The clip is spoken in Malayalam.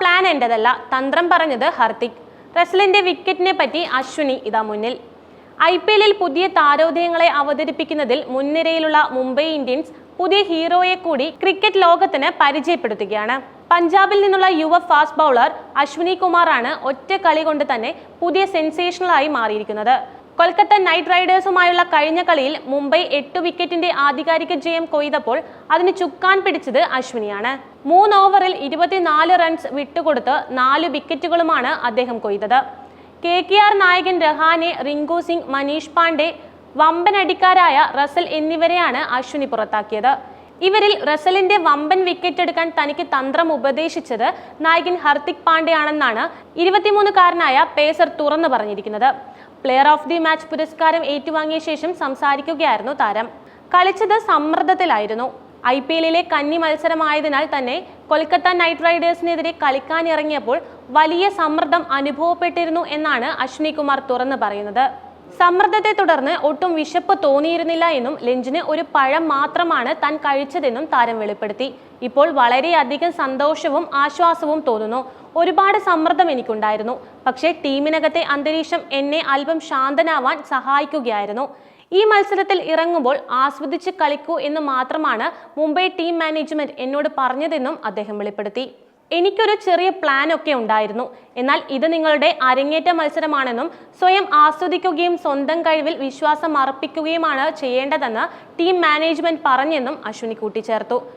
പ്ലാൻ എന്റെതല്ല തന്ത്രം പറഞ്ഞത് ഹർദിക്. റസ്ലിന്റെ വിക്കറ്റിനെ പറ്റി അശ്വിനി ഇതാ മുന്നിൽ. ഐ പി എല്ലിൽ പുതിയ താരോദയങ്ങളെ അവതരിപ്പിക്കുന്നതിൽ മുൻനിരയിലുള്ള മുംബൈ ഇന്ത്യൻസ് പുതിയ ഹീറോയെ കൂടി ക്രിക്കറ്റ് ലോകത്തിന് പരിചയപ്പെടുത്തുകയാണ്. പഞ്ചാബിൽ നിന്നുള്ള യുവ ഫാസ്റ്റ് ബൗളർ അശ്വിനി കുമാറാണ് ഒറ്റ കളി കൊണ്ട് തന്നെ പുതിയ സെൻസേഷണലായി മാറിയിരിക്കുന്നത്. കൊൽക്കത്ത നൈറ്റ് റൈഡേഴ്സുമായുള്ള കഴിഞ്ഞ കളിയിൽ മുംബൈ എട്ട് വിക്കറ്റിന്റെ ആധികാരിക ജയം കൊയ്തപ്പോൾ അതിന് ചുക്കാൻ പിടിച്ചത് അശ്വിനിയാണ്. മൂന്ന് ഓവറിൽ ഇരുപത്തിനാല് റൺസ് വിട്ടുകൊടുത്ത് നാല് വിക്കറ്റുകളുമാണ് അദ്ദേഹം കൊയ്തത്. കെ കെ ആർ നായകൻ രഹാനെ റിങ്കു സിംഗ് മനീഷ് പാണ്ഡെ വമ്പനടിക്കാരായ റസൽ എന്നിവരെയാണ് അശ്വിനി പുറത്താക്കിയത്. ഇവരിൽ റസലിന്റെ വമ്പൻ വിക്കറ്റ് എടുക്കാൻ തനിക്ക് തന്ത്രം ഉപദേശിച്ചത് നായകൻ ഹർദിക് പാണ്ഡെയാണെന്നാണ് ഇരുപത്തിമൂന്നുകാരനായ പേസർ തുറന്നു പറഞ്ഞിരിക്കുന്നത്. പ്ലെയർ ഓഫ് ദി മാച്ച് പുരസ്കാരം ഏറ്റുവാങ്ങിയ ശേഷം സംസാരിക്കുകയായിരുന്നു താരം. കളിച്ചത് സമ്മർദ്ദത്തിലായിരുന്നു. ഐ പി എല്ലിലെ കന്നി മത്സരമായതിനാൽ തന്നെ കൊൽക്കത്ത നൈറ്റ് റൈഡേഴ്സിനെതിരെ കളിക്കാനിറങ്ങിയപ്പോൾ വലിയ സമ്മർദ്ദം അനുഭവപ്പെട്ടിരുന്നു എന്നാണ് അശ്വിനി കുമാർ തുറന്നു പറയുന്നത്. സമ്മർദ്ദത്തെ തുടർന്ന് ഒട്ടും വിശപ്പ് തോന്നിയിരുന്നില്ല എന്നും ലഞ്ചിന് ഒരു പഴം മാത്രമാണ് താൻ കഴിച്ചതെന്നും താരം വെളിപ്പെടുത്തി. ഇപ്പോൾ വളരെയധികം സന്തോഷവും ആശ്വാസവും തോന്നുന്നു. ഒരുപാട് സമ്മർദ്ദം എനിക്കുണ്ടായിരുന്നു. പക്ഷേ ടീമിനകത്തെ അന്തരീക്ഷം എന്നെ അല്പം ശാന്തനാവാൻ സഹായിക്കുകയായിരുന്നു. ഈ മത്സരത്തിൽ ഇറങ്ങുമ്പോൾ ആസ്വദിച്ച് കളിക്കൂ എന്ന് മാത്രമാണ് മുംബൈ ടീം മാനേജ്മെന്റ് എന്നോട് പറഞ്ഞതെന്നും അദ്ദേഹം വെളിപ്പെടുത്തി. എനിക്കൊരു ചെറിയ പ്ലാൻ ഒക്കെ ഉണ്ടായിരുന്നു. എന്നാൽ ഇത് നിങ്ങളുടെ അരങ്ങേറ്റ മത്സരമാണെന്നും സ്വയം ആസ്വദിക്കുകയും സ്വന്തം കഴിവിൽ വിശ്വാസം അർപ്പിക്കുകയുമാണ് ചെയ്യേണ്ടതെന്ന് ടീം മാനേജ്മെന്റ് പറഞ്ഞെന്നും അശ്വിനി കൂട്ടിച്ചേർത്തു.